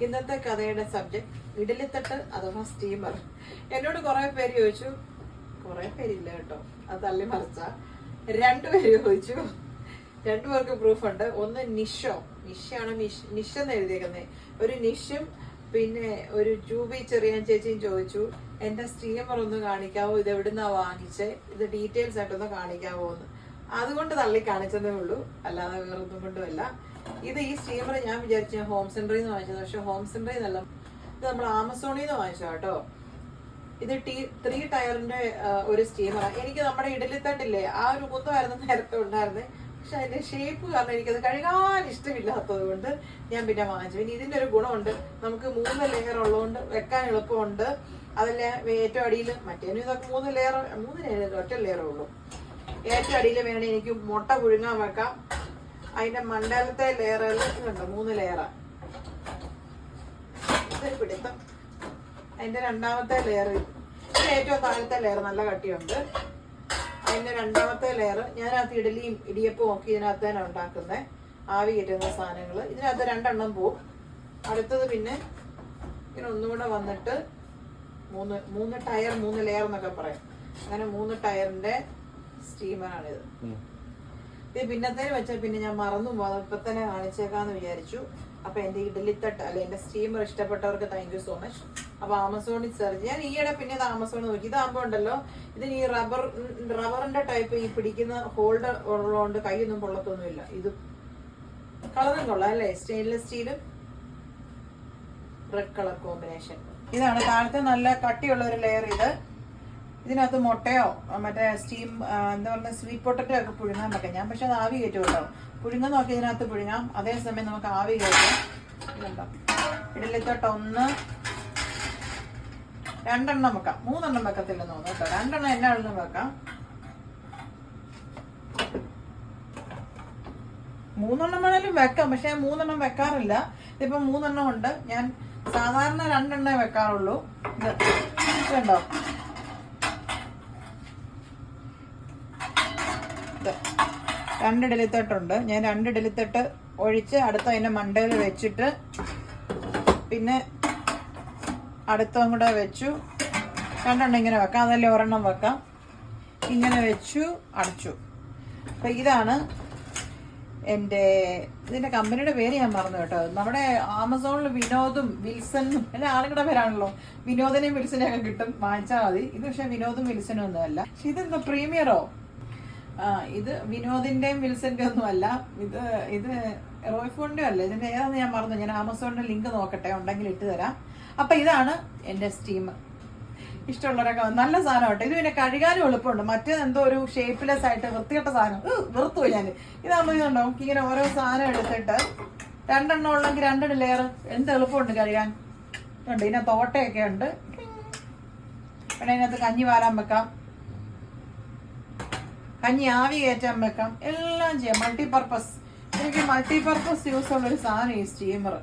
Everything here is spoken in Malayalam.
ഇന്നത്തെ കഥയുടെ സബ്ജക്ട് ഇഡലിത്തട്ട് അഥവാ സ്റ്റീമർ എന്നോട് കുറെ പേര് ചോദിച്ചു കുറെ പേരില്ല കേട്ടോ. അത് തള്ളി മറിച്ച. രണ്ടുപേര് ചോദിച്ചു. രണ്ടുപേർക്ക് പ്രൂഫ് ഉണ്ട്. ഒന്ന് നിഷോ. നിഷയാണ് നിഷ് എന്ന് എഴുതിയേക്കുന്നത് ഒരു നിഷും പിന്നെ ഒരു ജൂബി ചെറിയ ചേച്ചിയും ചോദിച്ചു എന്റെ സ്റ്റീമർ ഒന്ന് കാണിക്കാവോ? ഇത് എവിടുന്നാ വാങ്ങിച്ചേ? ഇത് ഡീറ്റെയിൽസ് ആയിട്ടൊന്ന് കാണിക്കാവോ എന്ന് അതുകൊണ്ട് തള്ളി കാണിച്ചതേ ഉള്ളൂ. അല്ലാതെ വേറൊന്നും കൊണ്ടുമല്ല. ഇത് ഈ സ്റ്റീമർ ഞാൻ വിചാരിച്ചു ഹോം സെന്ററിൽ നിന്ന് വാങ്ങിച്ചത്. പക്ഷെ ഹോം സെന്ററിൽ നിന്നല്ല ഇത് നമ്മൾ ആമസോണിൽ നിന്ന് വാങ്ങിച്ചു കേട്ടോ. ഇത് ടീ ത്രീ ടയറിന്റെ ഒരു സ്റ്റീമറാണ് എനിക്ക് നമ്മുടെ ഇഡലിത്തട്ടില്ലേ ആ ഒരു കുത്തമായിരുന്നു നേരത്തെ ഉണ്ടായിരുന്നത് പക്ഷെ അതിന്റെ ഷേപ്പ് കാരണം എനിക്കത് കഴുകാൻ ഇഷ്ടമില്ലാത്തത് കൊണ്ട് ഞാൻ പിന്നെ വാങ്ങിച്ചു. പിന്നെ ഇതിന്റെ ഒരു ഗുണമുണ്ട്. നമുക്ക് മൂന്ന് ലെയർ ഉള്ളതുകൊണ്ട് വെക്കാൻ എളുപ്പമുണ്ട്. അതല്ല ഏറ്റവും അടിയിൽ മറ്റേനും ഇതൊക്കെ മൂന്ന് ലെയർ മൂന്ന് ലെയർ ഒറ്റ ലെയറേ ഉള്ളൂ. ഏറ്റവും അടിയിൽ വേണേ എനിക്ക് മുട്ട പുഴുങ്ങാൻ വെക്കാം. അതിന്റെ മണ്ടലത്തെ ലെയറുകൾ കണ്ടോ? മൂന്ന് ലെയറാണ് പിടുത്തം. അതിന്റെ രണ്ടാമത്തെ ലെയർ ഏറ്റവും താഴത്തെ ലെയർ നല്ല കട്ടിയുണ്ട്. അതിന്റെ രണ്ടാമത്തെ ലെയർ ഞാനകത്ത് ഇഡലിയും ഇടിയപ്പവും ഒക്കെ ഇതിനകത്ത് തന്നെ ഉണ്ടാക്കുന്നത് ആവി കയറ്റുന്ന സാധനങ്ങൾ. ഇതിനകത്ത് രണ്ടെണ്ണം പോവും. അടുത്തത് പിന്നെ ഇങ്ങനെ ഒന്നുകൂടെ വന്നിട്ട് മൂന്ന് മൂന്ന് ടയർ മൂന്ന് ലെയർ എന്നൊക്കെ പറയാം. അങ്ങനെ മൂന്ന് ടയറിന്റെ സ്റ്റീമറാണിത്. ഇത് പിന്നത്തേന് വെച്ചാൽ പിന്നെ ഞാൻ മറന്നു ഇപ്പൊ തന്നെ കാണിച്ചേക്കാന്ന് വിചാരിച്ചു. അപ്പൊ എന്റെ ഇഡലിത്തട്ട് അല്ലെ എന്റെ സ്റ്റീമർ ഇഷ്ടപ്പെട്ടവർക്ക് താങ്ക് യു സോ മച്ച് അപ്പൊ ആമസോണിൽ സെർച്ച് ഞാൻ ഈയിടെ പിന്നെ ഇത് ആമസോണിൽ നോക്കി. ഇതാകുമ്പോ ഉണ്ടല്ലോ ഇതിന് ഈ റബ്ബർ റബ്ബറിന്റെ ടൈപ്പ് ഈ പിടിക്കുന്ന ഹോൾഡർ ഉള്ളതുകൊണ്ട് കൈയൊന്നും പൊള്ളത്തൊന്നുമില്ല. ഇത് കളറും കൊള്ളാം അല്ലേ? സ്റ്റെയിൻലെസ് സ്റ്റീലും റെഡ് കളർ കോമ്പിനേഷൻ ഇതാണ് താഴത്തെ നല്ല കട്ടിയുള്ള ഒരു ലെയർ ഇത്. ഇതിനകത്ത് മുട്ടയോ മറ്റേ സ്റ്റീം എന്താ പറയുക സ്വീറ്റ് പൊട്ടറ്റോ ഒക്കെ പുഴുങ്ങാൻ പറ്റും. ഞാൻ പക്ഷെ അത് ആവി കയറ്റും കേട്ടോ. പുഴുങ്ങ നോക്കി ഇതിനകത്ത് പുഴുങ്ങാം. അതേസമയം നമുക്ക് ആവി കയറ്റാം. ഇതുണ്ടോ? ഇഡലിത്തോട്ട ഒന്ന് രണ്ടെണ്ണം വെക്കാം. മൂന്നെണ്ണം വെക്കത്തില്ലെന്ന് തോന്നുന്നു കേട്ടോ. രണ്ടെണ്ണം എന്നാണെന്നും വെക്കാം. മൂന്നെണ്ണം വേണേലും വെക്കാം. പക്ഷെ ഞാൻ മൂന്നെണ്ണം വെക്കാറില്ല. ഇതിപ്പോ മൂന്നെണ്ണം ഉണ്ട്. ഞാൻ സാധാരണ രണ്ടെണ്ണേ വെക്കാറുള്ളൂ. ഇത് ഇതുണ്ടോ ഇത് രണ്ട് ഇഡലിത്തട്ടുണ്ട് ഞാൻ രണ്ട് ഇഡലിത്തട്ട് ഒഴിച്ച് അടുത്ത അതിന്റെ മണ്ടയിൽ വെച്ചിട്ട് പിന്നെ അടുത്തും കൂടെ വെച്ചു. രണ്ടെണ്ണം ഇങ്ങനെ വെക്കാം. അതല്ലേ ഒരെണ്ണം വെക്കാം. ഇങ്ങനെ വെച്ചു അടച്ചു. അപ്പം ഇതാണ് എന്റെ ഇതിന്റെ കമ്പനിയുടെ പേര് ഞാൻ മറന്നു കേട്ടോ. നമ്മുടെ ആമസോണിൽ വിനോദും വിൽസനും എല്ലാ ആളുകളുടെ പേരാണല്ലോ വിനോദനെയും വിൽസനെയും ഒക്കെ കിട്ടും. വാങ്ങിച്ചാൽ മതി. ഇത് പക്ഷേ വിനോദും വിൽസനും ഒന്നും അല്ല പക്ഷെ ഇതെന്താ പ്രീമിയറോ? ഇത് വിനോദിന്റെയും വിൽസന്റെ ഒന്നും അല്ല. ഇത് ഇത് റോയ്ഫോണിന്റെ അല്ല. ഇതിന്റെ ഏതാന്ന് ഞാൻ മറന്നു. ഞാൻ ആമസോണിന്റെ ലിങ്ക് നോക്കട്ടെ. ഉണ്ടെങ്കിൽ ഇട്ട് തരാം. അപ്പൊ ഇതാണ് എന്റെ സ്റ്റീം. ഇഷ്ടമുള്ളവരൊക്കെ നല്ല സാധനം കേട്ടോ ഇത് പിന്നെ കഴുകാനും എളുപ്പമുണ്ട്. മറ്റേത് എന്തോ ഒരു ഷേപ്പ്ലെസ് ആയിട്ട് വൃത്തികെട്ട സാധനം. വെറുത്തു ഞാൻ ഇതാകുമ്പോൾ ഇതുണ്ടോ? ഇങ്ങനെ ഓരോ സാധനം എടുത്തിട്ട് രണ്ടെണ്ണം ഉള്ളെങ്കിൽ രണ്ടെണ്ണം ലെയർ എന്ത് എളുപ്പമുണ്ട് കഴുകാൻ? ഉണ്ട് ഇതിനകത്ത് തോട്ടയൊക്കെ ഉണ്ട്. പിന്നെ ഇതിനകത്ത് കഞ്ഞി വാരാൻ വെക്കാം. കഞ്ഞി ആവി കയറ്റാൻ വെക്കാം. എല്ലാം ചെയ്യാം. മൾട്ടിപർപ്പസ് എനിക്ക് മൾട്ടിപർപ്പസ് യൂസ് ഉള്ള ഒരു സാധനം ഈ സ്റ്റീമർ